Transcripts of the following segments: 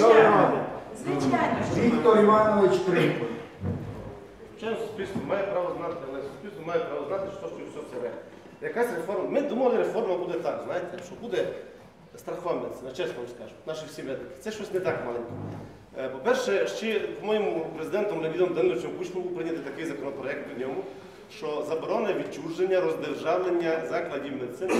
Звичайно. Звичайно. Звичайно. Віктор Іванович Тринко. Чим суспільство має право знати, але суспільство має право знати, що що все це ре. Якась реформа. Ми думали, реформа буде так, знаєте, що буде страховниця, на чесно вам скажу, наші всі медики. Це щось не так маленьке. Е, По-перше, ще, по-моєму, президентом Леонідом Даниловичем Кучмом був прийнятий такий законопроект в ньому, що заборона відчуження, роздержавлення закладів медицини.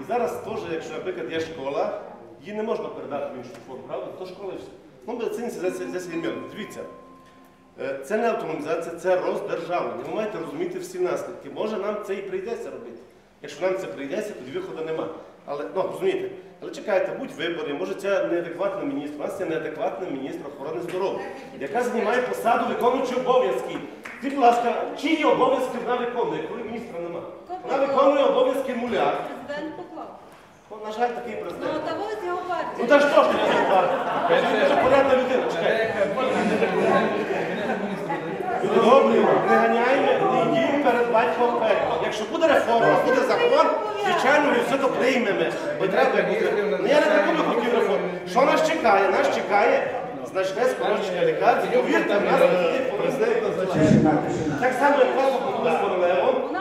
І зараз теж, якщо, наприклад, є школа, її не можна передати в іншу форму, правда? То школа і все. Ну, в медицині це, це, це, це Дивіться, Е, Це не автономізація, це роздержавлення. Ви маєте розуміти всі наслідки. Може нам це і прийдеться робити. Якщо нам це прийдеться, тоді виходу нема. Але ну, розумієте, але чекайте, будь вибори, може ця неадекватна міністр, у нас є неадекватний міністр охорони здоров'я, яка займає посаду виконуючої обов'язки. Скажіть, будь ласка, чиї обов'язки вона виконує, коли міністра нема? Вона виконує обов'язки муляр. Ну, на жаль, такий Ну, президент. того з його Ну та що ж ти не Це дуже порядна людина. Люди добрі, не ганяємо, не йдімо перед батьком вперед. Якщо буде реформа, буде закон, звичайно, ми все то приймемо. Бо треба буде. Ну я не таку хотів реформу. Що нас чекає? Нас чекає значне скорочення лікарів. Повірте, в нас президент назначає. Так само, як вас буде з королевом,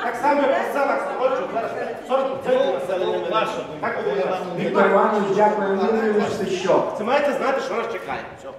так само, як по селах скорочують зараз 40% населення. наше. Так буде у нас. Віктор Іванович, дякую, це? Це маєте знати, що нас чекає. Все.